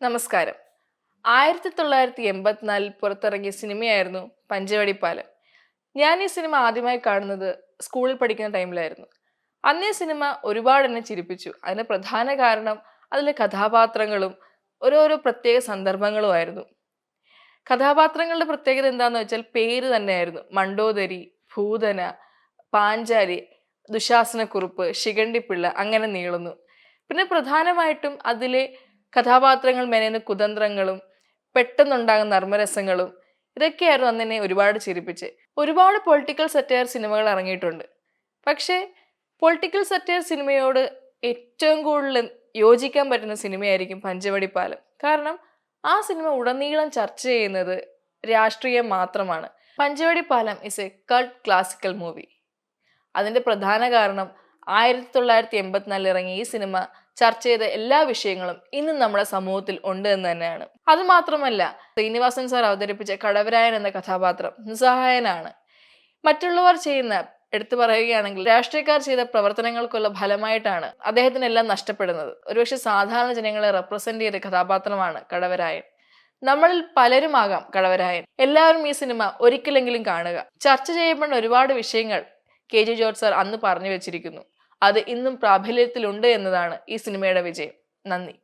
നമസ്കാരം. ആയിരത്തി തൊള്ളായിരത്തി എൺപത്തിനാലിൽ പുറത്തിറങ്ങിയ സിനിമയായിരുന്നു പഞ്ചവടിപ്പാലം. ഞാൻ ഈ സിനിമ ആദ്യമായി കാണുന്നത് സ്കൂളിൽ പഠിക്കുന്ന ടൈമിലായിരുന്നു. അന്നേ സിനിമ ഒരുപാട് എന്നെ ചിരിപ്പിച്ചു. അതിന് പ്രധാന കാരണം അതിലെ കഥാപാത്രങ്ങളും ഓരോരോ പ്രത്യേക സന്ദർഭങ്ങളുമായിരുന്നു കഥാപാത്രങ്ങളുടെ പ്രത്യേകത എന്താണെന്ന് വെച്ചാൽ പേര് തന്നെയായിരുന്നു. മണ്ടോദരി ഭൂതന പാഞ്ചാലി ദുശാസനക്കുറുപ്പ് ശിഖണ്ഡിപ്പിള്ള അങ്ങനെ നീളുന്നു. പിന്നെ പ്രധാനമായിട്ടും അതിലെ കഥാപാത്രങ്ങൾ മെനയുന്ന കുതന്ത്രങ്ങളും പെട്ടെന്നുണ്ടാകുന്ന നർമ്മരസങ്ങളും ഇതൊക്കെയായിരുന്നു അന്ന് എന്നെ ഒരുപാട് ചിരിപ്പിച്ച്. ഒരുപാട് പൊളിറ്റിക്കൽ സറ്റയർ സിനിമകൾ ഇറങ്ങിയിട്ടുണ്ട്. പക്ഷേ പൊളിറ്റിക്കൽ സറ്റയർ സിനിമയോട് ഏറ്റവും കൂടുതൽ യോജിക്കാൻ പറ്റുന്ന സിനിമയായിരിക്കും പഞ്ചവടി പാലം കാരണം ആ സിനിമ ഉടനീളം ചർച്ച ചെയ്യുന്നത് രാഷ്ട്രീയം മാത്രമാണ്. Panchavadi Palam is a cult classical movie അതിന്റെ പ്രധാന കാരണം ആയിരത്തി തൊള്ളായിരത്തി എൺപത്തിനാലിൽ ഇറങ്ങിയ ഈ സിനിമ ചർച്ച ചെയ്ത എല്ലാ വിഷയങ്ങളും ഇന്നും നമ്മുടെ സമൂഹത്തിൽ ഉണ്ട് എന്ന് തന്നെയാണ്. അത് മാത്രമല്ല ശ്രീനിവാസൻ സാർ അവതരിപ്പിച്ച കടവരായൻ എന്ന കഥാപാത്രം നിസ്സഹായനാണ്. മറ്റുള്ളവർ ചെയ്യുന്ന എടുത്തു പറയുകയാണെങ്കിൽ രാഷ്ട്രീയക്കാർ ചെയ്ത പ്രവർത്തനങ്ങൾക്കുള്ള ഫലമായിട്ടാണ് അദ്ദേഹത്തിനെല്ലാം നഷ്ടപ്പെടുന്നത്. ഒരുപക്ഷെ സാധാരണ ജനങ്ങളെ റെപ്രസെന്റ് ചെയ്ത കഥാപാത്രമാണ് കടവരായൻ. നമ്മളിൽ പലരുമാകാം കടവരായൻ. എല്ലാവരും ഈ സിനിമ ഒരിക്കലെങ്കിലും കാണുക. ചർച്ച ചെയ്യപ്പെടുന്ന ഒരുപാട് വിഷയങ്ങൾ കെ ജെ ജോർജ് സാർ അന്ന് പറഞ്ഞു വെച്ചിരിക്കുന്നു. അത് ഇന്നും പ്രാബല്യത്തിലുണ്ട് എന്നതാണ് ഈ സിനിമയുടെ വിജയം. നന്ദി.